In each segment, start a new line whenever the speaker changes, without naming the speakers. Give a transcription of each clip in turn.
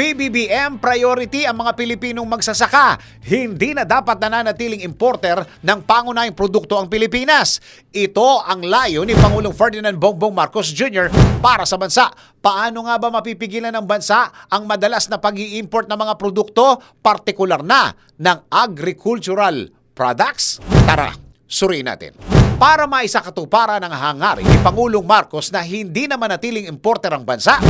PBBM priority ang mga Pilipinong magsasaka. Hindi na dapat nananatiling importer ng pangunahing produkto ang Pilipinas. Ito ang layo ni Pangulong Ferdinand Bongbong Marcos Jr. para sa bansa. Paano nga ba mapipigilan ng bansa ang madalas na pag import ng mga produkto, partikular na ng agricultural products? Tara, suriin natin. Para maisakatuparan ang hangarin ni Pangulong Marcos na hindi na manatiling importer ang bansa,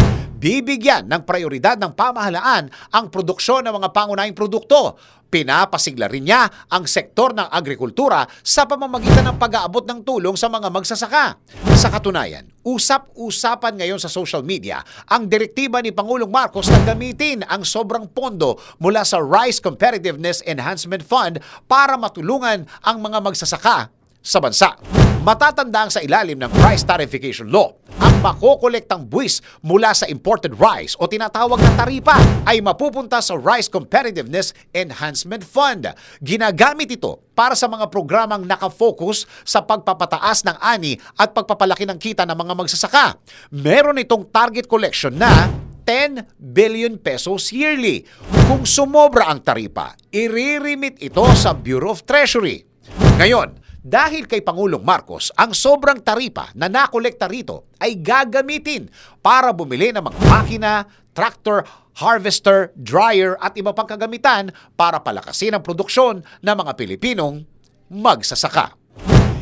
bibigyan ng prioridad ng pamahalaan ang produksyon ng mga pangunahing produkto. Pinapasigla rin niya ang sektor ng agrikultura sa pamamagitan ng pag-aabot ng tulong sa mga magsasaka. Sa katunayan, usap-usapan ngayon sa social media ang direktiba ni Pangulong Marcos na gamitin ang sobrang pondo mula sa Rice Competitiveness Enhancement Fund para matulungan ang mga magsasaka sa bansa. Matatandaan sa ilalim ng Rice Tarification Law, ang makokolektang buwis mula sa imported rice o tinatawag na taripa ay mapupunta sa Rice Competitiveness Enhancement Fund. Ginagamit ito para sa mga programang nakafocus sa pagpapataas ng ani at pagpapalaki ng kita ng mga magsasaka. Meron itong target collection na 10 billion pesos yearly. Kung sumobra ang taripa, iririmit ito sa Bureau of Treasury. Ngayon, dahil kay Pangulong Marcos, ang sobrang taripa na nakolekta rito ay gagamitin para bumili ng mga makina, tractor, harvester, dryer at iba pang kagamitan para palakasin ang produksyon ng mga Pilipinong magsasaka.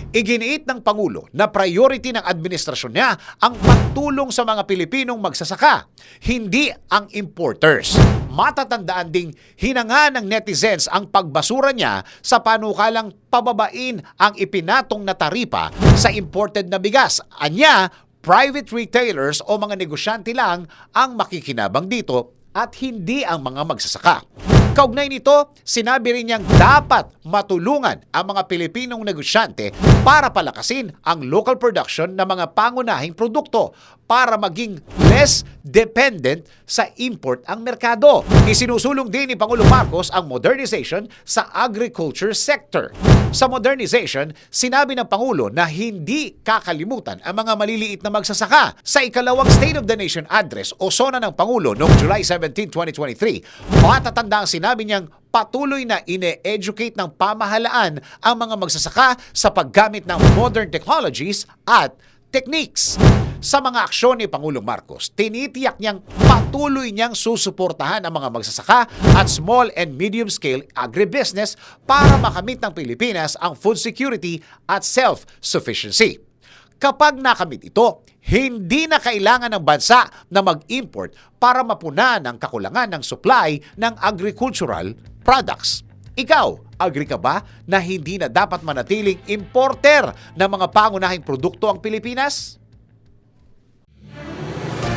Iginiit ng Pangulo na priority ng administrasyon niya ang pagtulong sa mga Pilipinong magsasaka, hindi ang importers. Matatandaan ding hinanga ng netizens ang pagbasura niya sa panukalang pababain ang ipinatong na taripa sa imported na bigas. Anya, private retailers o mga negosyante lang ang makikinabang dito at hindi ang mga magsasaka. Kaugnay nito, sinabi rin niyang dapat matulungan ang mga Pilipinong negosyante para palakasin ang local production ng mga pangunahing produkto para maging less dependent sa import ang merkado. Isinusulong din ni Pangulong Marcos ang modernization sa agriculture sector. Sa modernization, sinabi ng Pangulo na hindi kakalimutan ang mga maliliit na magsasaka. Sa ikalawang State of the Nation address o sona ng Pangulo noong July 17, 2023, matatanda ang sinabi niyang patuloy na ine-educate ng pamahalaan ang mga magsasaka sa paggamit ng modern technologies at techniques. Sa mga aksyon ni Pangulong Marcos, tinitiyak niyang patuloy niyang susuportahan ang mga magsasaka at small and medium-scale agribusiness para makamit ng Pilipinas ang food security at self-sufficiency. Kapag nakamit ito, hindi na kailangan ng bansa na mag-import para mapunan ang kakulangan ng supply ng agricultural products. Ikaw, agree ka ba na hindi na dapat manatiling importer ng mga pangunahing produkto ang Pilipinas?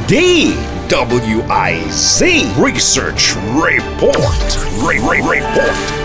DWIZ Research Report. Re- Re- Report.